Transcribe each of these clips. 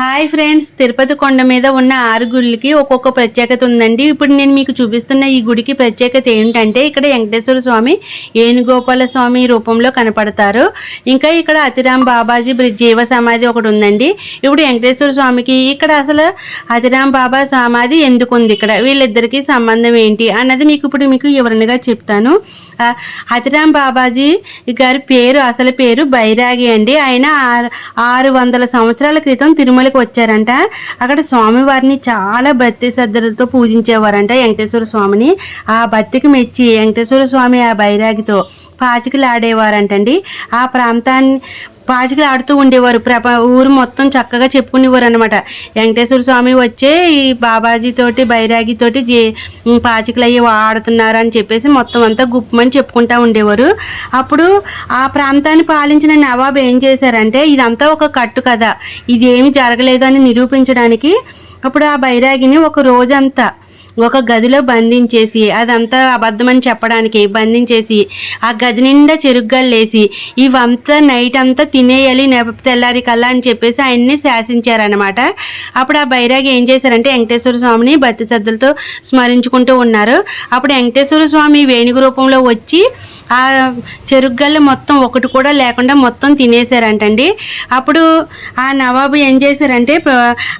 Hi friends Tirupati కొండ మీద ఉన్న ఆరు గుళ్ళకి ఒక్కొక్క ప్రత్యేకత ఉందండి. ఇప్పుడు నేను మీకు చూపిస్తున్న ఈ గుడికి ప్రత్యేకత ఏంటంటే ఇక్కడ వెంకటేశ్వర స్వామి ఏనుగోపాల స్వామి రూపంలో కనపడతారు. ఇంకా ఇక్కడ అతిరామ్ బాబాజీ బ్రిడ్జ్ జీవ సమాధి ఒకటి ఉందండి. ఇప్పుడు వెంకటేశ్వర స్వామికి ఇక్కడ అసలు అతిరామ్ బాబా సమాధి ఎందుకు ఉంది? ఇక్కడ వీళ్ళిద్దరికీ సంబంధం ఏంటి? అన్నది మీకు ఇప్పుడు మీకు వివరణగా చెప్తాను. అతిరామ్ బాబాజీ గారి పేరు అసలు పేరు బైరాగి అండి. ఆయన ఆరు ఆరు వందల సంవత్సరాల క్రితం తిరుమల తిరుమలకి వచ్చారంట. అక్కడ స్వామివారిని చాలా భక్తి శ్రద్ధలతో పూజించేవారంట వెంకటేశ్వర స్వామిని. ఆ భక్తికి మెచ్చి వెంకటేశ్వర స్వామి ఆ బైరాగితో పాచికలు ఆడేవారంటండి ఆ ప్రాంతాన్ని పాచికలు ఆడుతూ ఉండేవారు. ప్రప ఊరు మొత్తం చక్కగా చెప్పుకునేవారు అనమాట వెంకటేశ్వర స్వామి వచ్చే ఈ బాబాజీ తోటి బైరాగి తోటి జే పాచికలు అయ్యి ఆడుతున్నారు అని చెప్పేసి మొత్తం అంతా గుప్పమని చెప్పుకుంటా ఉండేవారు. అప్పుడు ఆ ప్రాంతాన్ని పాలించిన నవాబ్ ఏం చేశారంటే ఇదంతా ఒక కట్టు కదా ఇదేమి జరగలేదు అని నిరూపించడానికి అప్పుడు ఆ బైరాగిని ఒక రోజంతా ఒక గదిలో బంధించేసి అదంతా అబద్ధమని చెప్పడానికి బంధించేసి ఆ గది నిండా చెరుగ్గల్లేసి ఇవంతా నైట్ అంతా తినేయాలి తెల్లారి కల్లా అని చెప్పేసి ఆయన్ని శాసించారనమాట అప్పుడు ఆ బైరాగి ఏం చేశారంటే వెంకటేశ్వర స్వామిని భక్తి శ్రద్ధలతో స్మరించుకుంటూ ఉన్నారు. అప్పుడు వెంకటేశ్వర స్వామి వేణుగు రూపంలో వచ్చి ఆ చెరుగ్గల్లు మొత్తం ఒకటి కూడా లేకుండా మొత్తం తినేశారంటండి. అప్పుడు ఆ నవాబు ఏం చేశారంటే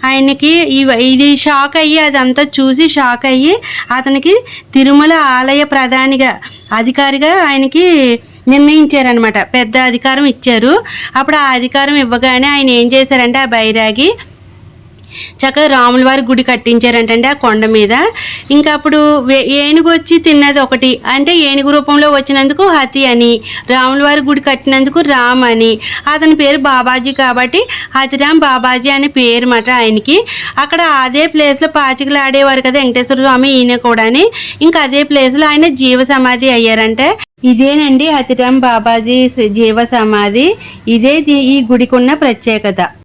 ఆయనకి ఇది షాక్ అయ్యి అదంతా చూసి షాక్ అయ్యి అతనికి తిరుమల ఆలయ ప్రధానిగా అధికారిగా ఆయనకి నిర్ణయించారనమాట పెద్ద అధికారం ఇచ్చారు. అప్పుడు ఆ అధికారం ఇవ్వగానే ఆయన ఏం చేశారంటే ఆ బైరాగి చక్కగా రాముల వారి గుడి కట్టించారంటండి ఆ కొండ మీద. ఇంకా అప్పుడు వే- ఏనుగు వచ్చి తిన్నది ఒకటి. అంటే ఏనుగు రూపంలో వచ్చినందుకు హతి అని రాముల వారి గుడి కట్టినందుకు రామ్ అని. అతని పేరు బాబాజీ కాబట్టి హతిరామ్ బాబాజీ అనే పేరు మాట ఆయనకి. అక్కడ అదే ప్లేస్లో పాచికలు ఆడేవారు కదా వెంకటేశ్వర స్వామి ఈయన కూడాని. ఇంకా అదే ప్లేస్లో ఆయన జీవ సమాధి అయ్యారంటే. ఇదేనండి హతిరామ్ బాబాజీ జీవ సమాధి. ఇదే ఈ గుడికి ఉన్న ప్రత్యేకత.